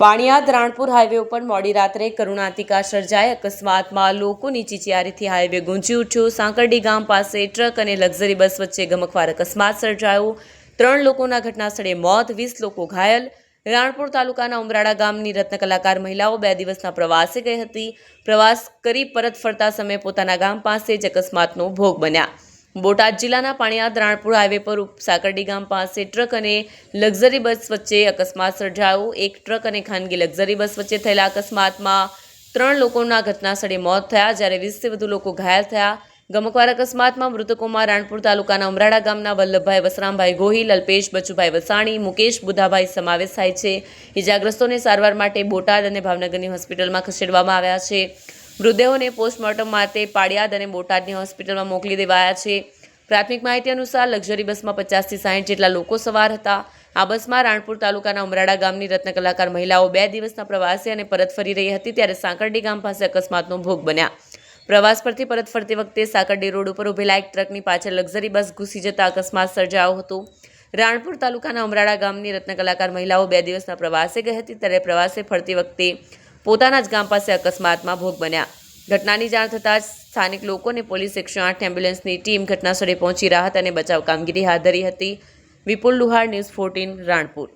પાણિયાદ Ranpur highway ઉપર મોડી રાત્રે કરુણાતિકા સર્જાઈ. અકસ્માતમાં લોકોની ચીચિયારીથી હાઈવે ગુંજી ઉઠ્યો. સાંકરડી ગામ પાસે ટ્રક અને લક્ઝરી બસ વચ્ચે ગમખવાર અકસ્માત સર્જાયો. ત્રણ લોકોના ઘટના સ્થળે મોત, વીસ લોકો ઘાયલ. રાણપુર તાલુકાના ઉમરાળા ગામની રત્ન કલાકાર મહિલાઓ બે દિવસના પ્રવાસે ગઈ હતી. પ્રવાસ કરી પરત ફરતા સમયે પોતાના ગામ પાસે જ અકસ્માતનો ભોગ બન્યા. બોટાદ જિલ્લાના પાણિયાદ રાણપુર હાઈવે પર સાકરડી ગામ પાસે ટ્રક અને લક્ઝરી બસ વચ્ચે અકસ્માત સર્જાયો. એક ટ્રક અને ખાનગી લક્ઝરી બસ વચ્ચે થયેલા અકસ્માતમાં ત્રણ લોકોના ઘટના સ્થળે મોત થયા, જ્યારે વીસથી વધુ લોકો ઘાયલ થયા. ગમકવાર અકસ્માતમાં મૃતકોમાં રાણપુર તાલુકાના ઉમરાળા ગામના વલ્લભભાઈ વસરામભાઈ ગોહિલ, અલ્પેશ બચુભાઈ વસાણી, મુકેશ બુધાભાઈ સમાવેશ થાય છે. ઇજાગ્રસ્તોને સારવાર માટે બોટાદ અને ભાવનગરની હોસ્પિટલમાં ખસેડવામાં આવ્યા છે. મૃતદેહોને પોસ્ટમોર્ટમ માટે પાડિયાદ અને બોટાદની હોસ્પિટલમાં મોકલી દેવાયા છે. પ્રાથમિક માહિતી અનુસાર લક્ઝરી બસમાં પચાસથી સાહીઠ જેટલા લોકો સવાર હતા. આ બસમાં રાણપુર તાલુકાના ઉમરાળા ગામની રત્ન કલાકાર મહિલાઓ બે દિવસના પ્રવાસે અને પરત ફરી રહી હતી ત્યારે સાંકરડી ગામ પાસે અકસ્માતનો ભોગ બન્યા. પ્રવાસ પરથી પરત ફરતી વખતે સાંકરડી રોડ ઉપર ઉભેલા એક ટ્રકની પાછળ લક્ઝરી બસ ઘૂસી જતા અકસ્માત સર્જાયો હતો. રાણપુર તાલુકાના ઉમરાળા ગામની રત્ન કલાકાર મહિલાઓ બે દિવસના પ્રવાસે ગઈ હતી. ત્યારે પ્રવાસે ફરતી વખતે પોતાના જ ગામ પાસે અકસ્માતમાં ભોગ બન્યા. ઘટનાની જાણ થતાં જ સ્થાનિક લોકોને પોલીસ એકસો આઠ એમ્બ્યુલન્સની ટીમ ઘટનાસ્થળે પહોંચી રાહત અને બચાવ કામગીરી હાથ ધરી હતી. Vipul Luhar, news fourteen, Ranpur.